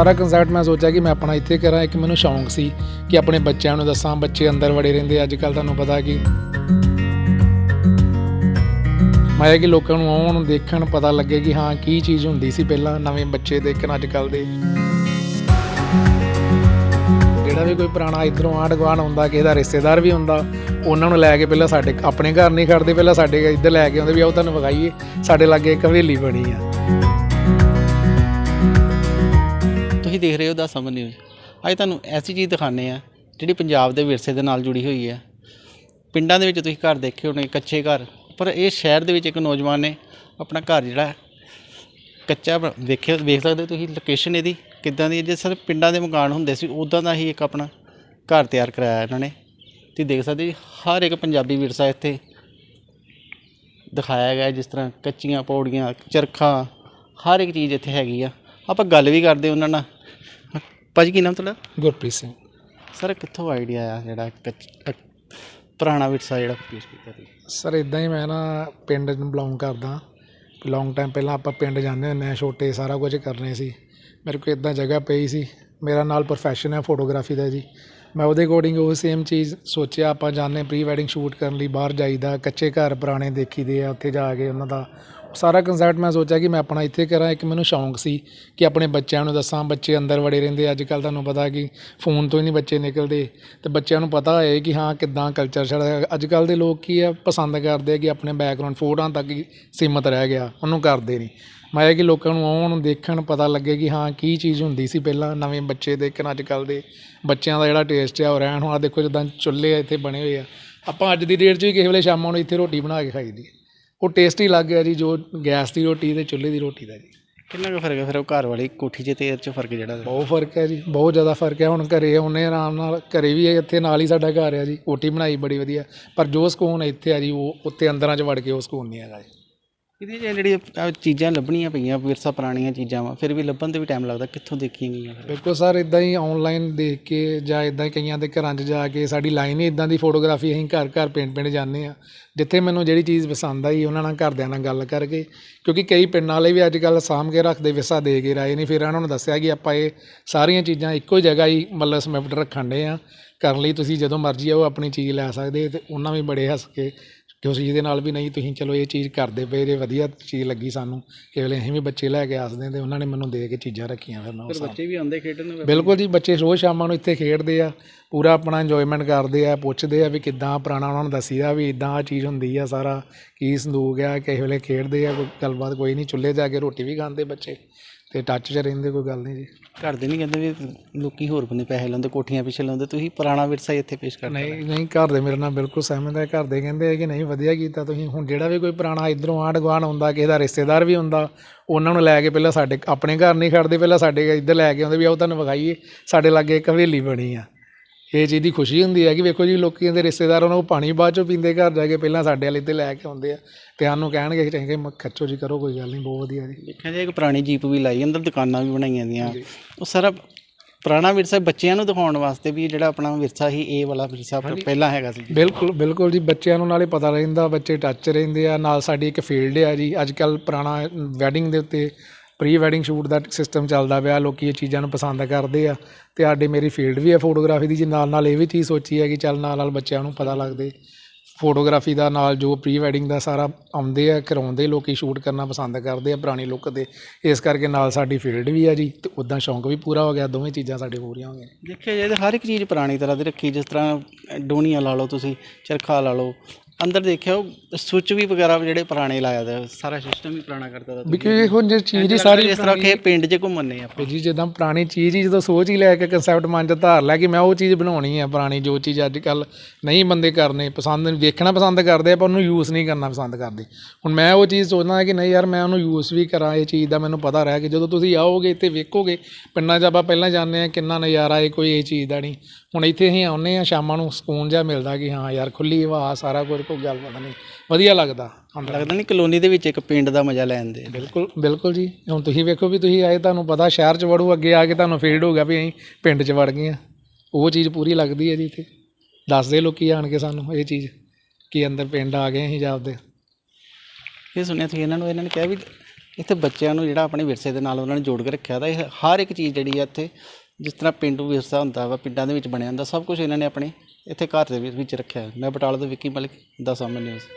ਸਾਰਾ ਕਨਸੈਪਟ ਮੈਂ ਸੋਚਿਆ ਕਿ ਮੈਂ ਆਪਣਾ ਇੱਥੇ ਕਰਾਂ, ਇੱਕ ਮੈਨੂੰ ਸ਼ੌਂਕ ਸੀ ਕਿ ਆਪਣੇ ਬੱਚਿਆਂ ਨੂੰ ਦੱਸਾਂ, ਬੱਚੇ ਅੰਦਰ ਵੜੇ ਰਹਿੰਦੇ ਅੱਜ ਕੱਲ ਤੁਹਾਨੂੰ ਪਤਾ ਕਿ ਮੈਂ ਕਿ ਲੋਕਾਂ ਨੂੰ ਆਉਣ, ਦੇਖਣ, ਪਤਾ ਲੱਗੇ ਕਿ ਹਾਂ, ਕੀ ਚੀਜ਼ ਹੁੰਦੀ ਸੀ ਪਹਿਲਾਂ, ਨਵੇਂ ਬੱਚੇ ਦੇਖਣ ਅੱਜ ਕੱਲ ਦੇ। ਜਿਹੜਾ ਵੀ ਕੋਈ ਪੁਰਾਣਾ ਇਧਰੋਂ ਆਂਢ ਗੁਆਂਢ ਹੁੰਦਾ, ਕਿਸੇ ਦਾ ਰਿਸ਼ਤੇਦਾਰ ਵੀ ਹੁੰਦਾ, ਉਹਨਾਂ ਨੂੰ ਲੈ ਕੇ ਪਹਿਲਾਂ ਸਾਡੇ, ਆਪਣੇ ਘਰ ਨਹੀਂ ਖੜਦੇ, ਪਹਿਲਾਂ ਸਾਡੇ ਇੱਧਰ ਲੈ ਕੇ ਆਉਂਦੇ ਵੀ ਆਓ, ਤੁਹਾਨੂੰ ਵਿਖਾਈਏ, ਸਾਡੇ ਲਾਗੇ ਇੱਕ ਹਵੇਲੀ ਬਣੀ ਆ। ਤੁਸੀਂ ਦੇਖ ਰਹੇ ਹੋ ਦਾ ਸਮਝ ਨਿਊਜ਼ ਅੱਜ ਤੁਹਾਨੂੰ ਐਸੀ ਚੀਜ਼ ਦਿਖਾਣੇ ਆ ਜਿਹੜੀ ਪੰਜਾਬ ਦੇ ਵਿਰਸੇ ਦੇ ਨਾਲ ਜੁੜੀ ਹੋਈ ਹੈ। ਪਿੰਡਾਂ ਦੇ ਵਿੱਚ ਤੁਸੀਂ ਘਰ ਦੇਖੇ ਹੋਣੇ, ਕੱਚੇ ਘਰ। ਪਰ ਇਹ ਸ਼ਹਿਰ ਦੇ ਵਿੱਚ ਇੱਕ ਨੌਜਵਾਨ ਨੇ ਆਪਣਾ ਘਰ ਜਿਹੜਾ ਕੱਚਾ ਵੇਖਿਆ ਵੇਖ ਸਕਦੇ ਹੋ ਤੁਸੀਂ ਲੋਕੇਸ਼ਨ ਇਹਦੀ, ਕਿੱਦਾਂ ਦੀ ਹੈ। ਜੇ ਸਰ ਪਿੰਡਾਂ ਦੇ ਮਕਾਨ ਹੁੰਦੇ ਸੀ ਉਦਾਂ ਦਾ ਹੀ ਇੱਕ ਆਪਣਾ ਘਰ ਤਿਆਰ ਕਰਾਇਆ ਇਹਨਾਂ ਨੇ। ਤੁਸੀਂ ਦੇਖ ਸਕਦੇ ਜੀ, ਹਰ ਇੱਕ ਪੰਜਾਬੀ ਵਿਰਸਾ ਇੱਥੇ ਦਿਖਾਇਆ ਗਿਆ ਜਿਸ ਤਰ੍ਹਾਂ ਕੱਚੀਆਂ ਪੌੜੀਆਂ, ਚਰਖਾ, ਹਰ ਇੱਕ ਚੀਜ਼ ਇੱਥੇ ਹੈਗੀ ਆ। ਆਪਾਂ ਗੱਲ ਵੀ ਕਰਦੇ ਉਹਨਾਂ ਨਾਲ। ਭਾਜੀ ਕੀ ਨਾਮ ਤੁਹਾਡਾ? ਗੁਰਪ੍ਰੀਤ ਸਿੰਘ। ਸਰ ਕਿੱਥੋਂ ਆਈਡੀਆ ਆ ਜਿਹੜਾ ਕੱਚ- ਅ- ਪੁਰਾਣਾ ਵਿਰਸਾ ਜਿਹੜਾ ਪੇਸ਼ ਕੀਤਾ ਤੁਸੀਂ ਸਰ ਇਦਾਂ ਹੀ ਮੈਂ ਨਾ ਪਿੰਡ ਨੂੰ ਬਿਲੋਂਗ ਕਰਦਾ। ਲੌਂਗ ਟਾਈਮ ਪਹਿਲਾਂ ਆਪਾਂ ਪਿੰਡ ਜਾਂਦੇ ਹੁੰਦੇ ਆ ਛੋਟੇ ਸਾਰਾ ਕੁਝ ਕਰਨੇ ਸੀ। ਮੇਰੇ ਕੋਲ ਇਦਾਂ ਜਗ੍ਹਾ ਪਈ ਸੀ। ਮੇਰਾ ਨਾਲ ਪ੍ਰੋਫੈਸ਼ਨ ਹੈ ਫੋਟੋਗ੍ਰਾਫੀ ਦਾ ਜੀ। ਮੈਂ ਉਹਦੇ ਅਕੋਰਡਿੰਗ ਉਹ ਸੇਮ ਚੀਜ਼ ਸੋਚਿਆ ਆਪਾਂ ਜਾਂਦੇ ਪ੍ਰੀ ਵੈਡਿੰਗ ਸ਼ੂਟ ਕਰਨ ਲਈ ਬਾਹਰ ਜਾਈਦਾ ਕੱਚੇ ਘਰ ਪੁਰਾਣੇ ਦੇਖੀਦੇ ਆ ਉੱਥੇ ਜਾ ਕੇ ਉਹਨਾਂ ਦਾ ਸਾਰਾ ਕਨਸੈਪਟ ਮੈਂ ਸੋਚਿਆ ਕਿ ਮੈਂ ਆਪਣਾ ਇੱਥੇ ਕਰਾਂ। ਇੱਕ ਮੈਨੂੰ ਸ਼ੌਂਕ ਸੀ ਕਿ ਆਪਣੇ ਬੱਚਿਆਂ ਨੂੰ ਦੱਸਾਂ। ਬੱਚੇ ਅੰਦਰ ਵੜੇ ਰਹਿੰਦੇ ਅੱਜ ਕੱਲ ਤੁਹਾਨੂੰ ਪਤਾ ਕਿ ਫੋਨ ਤੋਂ ਹੀ ਨਹੀਂ ਬੱਚੇ ਨਿਕਲਦੇ। ਤੇ ਬੱਚਿਆਂ ਨੂੰ ਪਤਾ ਹੋਏ ਕਿ ਹਾਂ, ਕਿੱਦਾਂ ਕਲਚਰ ਛੜਾ ਅੱਜ ਕੱਲ ਦੇ ਲੋਕ ਕੀ ਆ, ਪਸੰਦ ਕਰਦੇ ਆ ਕਿ ਆਪਣੇ ਬੈਕਗ੍ਰਾਉਂਡ ਫੋਟੋਆਂ ਤੱਕ ਹੀ ਸੀਮਤ ਰਹਿ ਗਿਆ। ਉਹਨੂੰ ਕਰਦੇ ਨਹੀਂ। ਮੈਂ ਇਹ ਕਿ ਲੋਕਾਂ ਨੂੰ ਆਉਣ, ਦੇਖਣ, ਪਤਾ ਲੱਗੇ ਕਿ ਹਾਂ, ਕੀ ਚੀਜ਼ ਹੁੰਦੀ ਸੀ ਪਹਿਲਾਂ ਨਵੇਂ ਬੱਚੇ ਦੇਖਣ ਅੱਜ ਕੱਲ ਦੇ। ਬੱਚਿਆਂ ਦਾ ਜਿਹੜਾ ਟੇਸਟ ਆ, ਉਹ ਰਹਿਣ ਹੁਣ ਦੇਖੋ ਜਿੱਦਾਂ ਚੁੱਲ੍ਹੇ ਇੱਥੇ ਬਣੇ ਹੋਏ ਆ। ਆਪਾਂ ਅੱਜ ਦੀ ਡੇਟ 'ਚ ਵੀ ਕਿਸੇ ਵੇਲੇ ਸ਼ਾਮਾਂ ਨੂੰ ਇੱਥੇ ਰੋਟੀ ਬਣਾ ਕੇ ਖਾਈਦੀ ਹੈ। ਉਹ ਟੇਸਟ ਲੱਗ ਗਿਆ ਜੀ ਜੋ ਗੈਸ ਦੀ ਰੋਟੀ ਤੇ ਚੁੱਲ੍ਹੇ ਦੀ ਰੋਟੀ ਦਾ ਜੀ। ਕਿੰਨਾ ਕੁ ਫ਼ਰਕ ਹੈ? ਫਿਰ ਉਹ ਘਰ ਵਾਲੀ ਕੋਠੀ 'ਚ ਤੇ ਇਹ 'ਚ ਫ਼ਰਕ ਜਿਹੜਾ ਬਹੁਤ ਫ਼ਰਕ ਹੈ ਜੀ ਬਹੁਤ ਜ਼ਿਆਦਾ ਫ਼ਰਕ ਹੈ। ਹੁਣ ਘਰੇ ਆਉਨੇ ਆਰਾਮ ਨਾਲ ਘਰੇ ਵੀ ਇੱਥੇ ਨਾਲ ਹੀ ਸਾਡਾ ਘਰ ਹੈ ਜੀ ਕੋਠੀ ਬਣਾਈ ਬੜੀ ਵਧੀਆ। ਪਰ ਜੋ ਸਕੂਨ ਇੱਥੇ ਆ ਜੀ ਉਹ ਉੱਥੇ ਅੰਦਰਾਂ 'ਚ ਵੜ ਕੇ ਉਹ ਸਕੂਨ ਨਹੀਂ ਹੈਗਾ ਜੀ। ਇਹਦੀਆਂ ਜਿਹੜੀਆਂ ਆਹ ਚੀਜ਼ਾਂ ਲੱਭਣੀਆਂ ਪਈਆਂ, ਵਿਰਸਾ ਪੁਰਾਣੀਆਂ ਚੀਜ਼ਾਂ ਵਾ, ਫਿਰ ਵੀ ਲੱਭਣ ਤੇ ਵੀ ਟਾਈਮ ਲੱਗਦਾ, ਕਿੱਥੋਂ ਦੇਖੀਆਂ ਗਈਆਂ ਫਿਰ? ਬਿਲਕੁਲ ਸਰ ਇਦਾਂ ਹੀ ਆਨਲਾਈਨ ਦੇਖ ਕੇ ਜਾਂ ਇਦਾਂ ਹੀ ਕਈਆਂ ਦੇ ਘਰਾਂ 'ਚ ਜਾ ਕੇ ਸਾਡੀ ਲਾਈਨ ਹੀ ਇਦਾਂ ਦੀ ਫੋਟੋਗ੍ਰਾਫੀ ਅਸੀਂ ਘਰ ਘਰ ਪਿੰਡ ਪਿੰਡ ਜਾਂਦੇ ਆ ਜਿੱਥੇ ਮੈਨੂੰ ਜਿਹੜੀ ਚੀਜ਼ ਪਸੰਦ ਆਈ, ਉਹਨਾਂ ਨਾਲ ਘਰਦਿਆਂ ਨਾਲ ਗੱਲ ਕਰਕੇ, ਕਿਉਂਕਿ ਕਈ ਪਿੰਡਾਂ ਵਾਲੇ ਵੀ ਅੱਜ ਕੱਲ੍ਹ ਸਾਂਭ ਕੇ ਰੱਖਦੇ ਵਿਸਾ ਦੇ ਕੇ ਰਾਏ ਨੇ, ਫਿਰ ਉਹਨਾਂ ਨੂੰ ਦੱਸਿਆ ਕਿ ਆਪਾਂ ਇਹ ਸਾਰੀਆਂ ਚੀਜ਼ਾਂ ਇੱਕੋ ਹੀ ਜਗ੍ਹਾ ਹੀ ਮਤਲਬ ਸਮਿਪਟ ਰੱਖਣ ਦੇ ਆ ਕਰਨ ਲਈ ਤੁਸੀਂ ਜਦੋਂ ਮਰਜ਼ੀ ਆਓ, ਆਪਣੀ ਚੀਜ਼ ਲੈ ਸਕਦੇ ਤੇ ਉਹਨਾਂ ਵੀ ਬੜੇ ਹੱਸ ਕੇ ਚੀਜ਼ ਦੇ ਨਾਲ ਵੀ ਨਹੀਂ ਤੁਸੀਂ ਚਲੋ ਇਹ ਚੀਜ਼ ਕਰਦੇ ਪਏ ਜੇ ਵਧੀਆ ਚੀਜ਼ ਲੱਗੀ ਸਾਨੂੰ ਕਿ ਵੇਲੇ ਅਸੀਂ ਵੀ ਬੱਚੇ ਲੈ ਕੇ ਆਸਦੇ ਤੇ ਉਹਨਾਂ ਨੇ ਮੈਨੂੰ ਦੇ ਕੇ ਚੀਜ਼ਾਂ ਰੱਖੀਆਂ ਫਿਰ ਮੈਂ ਫਿਰ ਬੱਚੇ ਵੀ ਆਉਂਦੇ ਖੇਡਣ ਬਿਲਕੁਲ ਜੀ ਬੱਚੇ ਰੋਜ਼ ਸ਼ਾਮਾਂ ਨੂੰ ਇੱਥੇ ਖੇਡਦੇ ਆ ਪੂਰਾ ਆਪਣਾ ਇੰਜੋਇਮੈਂਟ ਕਰਦੇ ਆ ਪੁੱਛਦੇ ਆ ਵੀ ਕਿੱਦਾਂ ਪੁਰਾਣਾ ਉਹਨਾਂ ਨੂੰ ਦੱਸੀਦਾ ਵੀ ਇਦਾਂ ਆ ਚੀਜ਼ ਹੁੰਦੀ ਆ ਸਾਰਾ ਕੀ ਸੰਦੂਕ ਆ ਕਿਸੇ ਵੇਲੇ ਖੇਡਦੇ ਆ ਕੋਈ ਗੱਲਬਾਤ ਕੋਈ ਨਹੀਂ ਚੁੱਲ੍ਹੇ 'ਤੇ ਆ ਕੇ ਰੋਟੀ ਵੀ ਖਾਂਦੇ ਬੱਚੇ। ਤੇ ਟੱਚ 'ਚ ਰਹਿੰਦੇ ਕੋਈ ਗੱਲ ਨਹੀਂ ਜੀ। ਘਰ ਦੇ ਨਹੀਂ ਕਹਿੰਦੇ ਵੀ ਲੋਕੀ ਹੋਰ ਬੰਨੇ ਪੈਸੇ ਲਾਉਂਦੇ ਕੋਠੀਆਂ ਪਿੱਛੇ ਲਾਉਂਦੇ ਤੁਸੀਂ ਪੁਰਾਣਾ ਵਿਰਸਾ ਹੀ ਇੱਥੇ ਪੇਸ਼ ਕਰਦੇ ਨਹੀਂ ਨਹੀਂ ਘਰ ਦੇ ਮੇਰੇ ਨਾਲ ਬਿਲਕੁਲ ਸਹਿਮਤ ਹੈ। ਘਰ ਦੇ ਕਹਿੰਦੇ ਆ ਕਿ ਨਹੀਂ ਵਧੀਆ ਕੀਤਾ ਤੁਸੀਂ। ਹੁਣ ਜਿਹੜਾ ਵੀ ਕੋਈ ਪੁਰਾਣਾ ਇਧਰੋਂ ਆਂਢ ਗੁਆਂਢ ਹੁੰਦਾ ਕਿਸੇ ਦਾ ਰਿਸ਼ਤੇਦਾਰ ਵੀ ਹੁੰਦਾ ਉਹਨਾਂ ਨੂੰ ਲੈ ਕੇ ਪਹਿਲਾਂ ਸਾਡੇ ਆਪਣੇ ਘਰ ਨਹੀਂ ਖੜਦੇ ਪਹਿਲਾਂ ਸਾਡੇ ਇੱਧਰ ਲੈ ਕੇ ਆਉਂਦੇ ਵੀ ਆਓ ਤੁਹਾਨੂੰ ਵਿਖਾਈਏ। ਸਾਡੇ ਲਾਗੇ ਇੱਕ ਹਵੇਲੀ ਬਣੀ ਆ। ਇਹ ਚੀਜ਼ ਦੀ ਖੁਸ਼ੀ ਹੁੰਦੀ ਹੈ ਕਿ ਵੇਖੋ ਜੀ ਲੋਕੀ ਦੇ ਰਿਸ਼ਤੇਦਾਰ ਉਹਨਾਂ ਨੂੰ ਪਾਣੀ ਬਾਅਦ ਚੋਂ ਪੀਂਦੇ ਘਰ ਜਾ ਕੇ ਪਹਿਲਾਂ ਸਾਡੇ ਵਾਲੇ ਤੇ ਲੈ ਕੇ ਆਉਂਦੇ ਆ ਤੇ ਸਾਨੂੰ ਕਹਿਣਗੇ ਕਿ ਮ- ਖੱਚੋ ਜੀ ਕਰੋ ਕੋਈ ਗੱਲ ਨਹੀਂ ਬਹੁਤ ਵਧੀਆ ਜੀ। ਦੇਖਿਆ ਜਾਏ ਇੱਕ ਪੁਰਾਣੀ ਜੀਪ ਵੀ ਲਾਈ ਅੰਦਰ ਦੁਕਾਨਾਂ ਵੀ ਬਣਾਈਆਂ ਦੀਆਂ। ਉਹ ਸਾਰਾ ਪੁਰਾਣਾ ਵਿਰਸਾ ਬੱਚਿਆਂ ਨੂੰ ਦਿਖਾਉਣ ਵਾਸਤੇ ਵੀ ਜਿਹੜਾ ਆਪਣਾ ਵਿਰਸਾ ਸੀ ਇਹ ਵਾਲਾ ਵਿਰਸਾ ਪਹਿਲਾਂ ਹੈਗਾ ਸੀ। ਬਿਲਕੁਲ ਬਿਲਕੁਲ ਜੀ ਬੱਚਿਆਂ ਨੂੰ ਨਾਲੇ ਪਤਾ ਰਹਿੰਦਾ ਬੱਚੇ ਟੱਚ ਰਹਿੰਦੇ ਆ ਨਾਲ ਸਾਡੀ ਇੱਕ ਫੀਲਡ ਆ ਜੀ। ਅੱਜ ਕੱਲ ਪੁਰਾਣਾ ਵੈਡਿੰਗ ਦੇ ਉੱਤੇ ਪ੍ਰੀ ਵੈਡਿੰਗ ਸ਼ੂਟ ਦਾ ਸਿਸਟਮ ਚੱਲਦਾ ਪਿਆ, ਲੋਕੀ ਇਹ ਚੀਜ਼ਾਂ ਨੂੰ ਪਸੰਦ ਕਰਦੇ ਆ। ਤੇ ਸਾਡੇ ਮੇਰੀ ਫੀਲਡ ਵੀ ਹੈ ਫੋਟੋਗ੍ਰਾਫੀ ਦੀ, ਜੀ ਨਾਲ ਨਾਲ ਇਹ ਵੀ ਚੀਜ਼ ਸੋਚੀ ਹੈ ਕਿ ਚੱਲ ਨਾਲ ਨਾਲ ਬੱਚਿਆਂ ਨੂੰ ਪਤਾ ਲੱਗਦੇ। ਫੋਟੋਗ੍ਰਾਫੀ ਦਾ ਨਾਲ ਜੋ ਪ੍ਰੀ ਵੈਡਿੰਗ ਦਾ ਸਾਰਾ ਆਉਂਦੇ ਆ, ਕਰਾਉਂਦੇ ਲੋਕੀ ਸ਼ੂਟ ਕਰਨਾ ਪਸੰਦ ਕਰਦੇ ਆ, ਪੁਰਾਣੀ ਲੁੱਕ ਦੇ। ਇਸ ਕਰਕੇ ਨਾਲ ਸਾਡੀ ਫੀਲਡ ਵੀ ਆ ਜੀ, ਤੇ ਉਦਾਂ ਸ਼ੌਂਕ ਵੀ ਪੂਰਾ ਹੋ ਗਿਆ, ਦੋਵੇਂ ਚੀਜ਼ਾਂ ਸਾਡੇ ਪੂਰੀਆਂ ਹੋ ਗਈਆਂ। ਦੇਖਿਆ ਜਾਏ ਤਾਂ ਹਰ ਇੱਕ ਚੀਜ਼ ਪੁਰਾਣੀ ਤਰ੍ਹਾਂ ਦੀ ਰੱਖੀ, ਜਿਸ ਤਰ੍ਹਾਂ ਡੋਨੀਆਂ ਲਾ ਲਓ ਤੁਸੀਂ, ਚਰਖਾ ਲਾ ਲਓ ਅੰਦਰ ਦੇਖਿਆ ਉਹ ਸੁੱਚ ਵੀ ਵਗੈਰਾ ਜਿਹੜੇ ਪੁਰਾਣੇ ਲਾਇਆ ਦਾ ਸਾਰਾ ਸਿਸਟਮ ਵੀ ਪੁਰਾਣਾ ਕਰਦਾ ਦਾ ਵੀ ਕਿ ਹੁਣ ਜੇ ਚੀਜ਼ ਹੀ ਸਾਰੀ ਜਿਸ ਤਰ੍ਹਾਂ ਕਿ ਪਿੰਡ 'ਚ ਘੁੰਮਣੇ ਆਪਾਂ। ਜੀ ਜਿੱਦਾਂ ਪੁਰਾਣੀ ਚੀਜ਼ ਹੀ ਜਦੋਂ ਸੋਚ ਹੀ ਲੈ ਕੇ ਕਨਸੈਪਟ ਮਨ 'ਚ ਧਾਰ ਲਿਆ ਕਿ ਮੈਂ ਉਹ ਚੀਜ਼ ਬਣਾਉਣੀ ਹੈ ਪੁਰਾਣੀ ਜੋ ਚੀਜ਼ ਅੱਜ ਕੱਲ ਨਹੀਂ ਬੰਦੇ ਕਰਨੇ ਪਸੰਦ ਵੇਖਣਾ ਪਸੰਦ ਕਰਦੇ ਆ ਪਰ ਉਹਨੂੰ ਯੂਜ਼ ਨਹੀਂ ਕਰਨਾ ਪਸੰਦ ਕਰਦੇ। ਹੁਣ ਮੈਂ ਉਹ ਚੀਜ਼ ਸੋਚਦਾ ਕਿ ਨਹੀਂ ਯਾਰ ਮੈਂ ਉਹਨੂੰ ਯੂਜ਼ ਵੀ ਕਰਾਂ ਇਹ ਚੀਜ਼ ਦਾ ਮੈਨੂੰ ਪਤਾ ਰਹਿ ਕਿ ਜਦੋਂ ਤੁਸੀਂ ਆਓਗੇ ਇੱਥੇ ਵੇਖੋਗੇ ਪਿੰਡਾਂ 'ਚ ਆਪਾਂ ਪਹਿਲਾਂ ਜਾਂਦੇ ਆ ਕਿੰਨਾ ਨਜ਼ਾਰਾ ਹੈ ਕੋਈ ਇਹ ਚੀਜ਼ ਦਾ ਨਹੀਂ। ਹੁਣ ਇੱਥੇ ਅਸੀਂ ਆਉਂਦੇ ਆ ਸ਼ਾਮਾਂ ਨੂੰ ਸਕੂਨ ਜਿਹਾ ਮਿਲਦਾ ਕਿ ਹਾਂ ਯਾਰ ਖੁੱਲੀ ਹਵਾ ਸਾਰਾ ਕੁਝ ਕੋਈ ਗੱਲਬਾਤ ਨਹੀਂ। ਵਧੀਆ ਲੱਗਦਾ। ਅੰਦਰ ਲੱਗਦਾ ਨਹੀਂ ਕਲੋਨੀ ਦੇ ਵਿੱਚ ਇੱਕ ਪਿੰਡ ਦਾ ਮਜ਼ਾ ਲੈਣ ਦੇ ਬਿਲਕੁਲ ਬਿਲਕੁਲ ਜੀ। ਹੁਣ ਤੁਸੀਂ ਵੇਖੋ ਵੀ ਤੁਸੀਂ ਆਏ ਤੁਹਾਨੂੰ ਪਤਾ ਸ਼ਹਿਰ 'ਚ ਵੜੂ ਅੱਗੇ ਆ ਕੇ ਤੁਹਾਨੂੰ ਫੀਲਡ ਹੋ ਗਿਆ ਵੀ ਅਸੀਂ ਪਿੰਡ 'ਚ ਵੜ ਗਏ ਆ। ਉਹ ਚੀਜ਼ ਪੂਰੀ ਲੱਗਦੀ ਹੈ ਜੀ ਇੱਥੇ। ਦੱਸਦੇ ਲੋਕੀ ਆਣ ਕੇ ਸਾਨੂੰ ਇਹ ਚੀਜ਼ ਕਿ ਅੰਦਰ ਪਿੰਡ ਆ ਗਏ ਅਸੀਂ ਜਾਪਦੇ ਇਹ ਸੁਣਿਆ ਤੁਸੀਂ ਇਹਨਾਂ ਨੂੰ ਇਹਨਾਂ ਨੇ ਕਿਹਾ ਵੀ ਇੱਥੇ ਬੱਚਿਆਂ ਨੂੰ ਜਿਹੜਾ ਆਪਣੇ ਵਿਰਸੇ ਦੇ ਨਾਲ ਉਹਨਾਂ ਨੇ ਜੋੜ ਕੇ ਰੱਖਿਆ ਦਾ ਇਹ ਹਰ ਇੱਕ ਚੀਜ਼ ਜਿਹੜੀ ਆ ਇੱਥੇ ਜਿਸ ਤਰ੍ਹਾਂ ਪਿੰਡੂ ਵਿਰਸਾ ਹੁੰਦਾ ਵਾ ਪਿੰਡਾਂ ਦੇ ਵਿੱਚ ਬਣਿਆ ਹੁੰਦਾ ਸਭ ਕੁਝ ਇਹਨਾਂ ਨੇ ਆਪਣੇ ਇੱਥੇ ਘਰ ਦੇ ਵਿੱਚ ਰੱਖਿਆ ਮੈਂ ਬਟਾਲੇ ਤੋਂ ਵਿੱਕੀ ਮਲਿਕ ਦਾ ਸਾਹਮਣੇ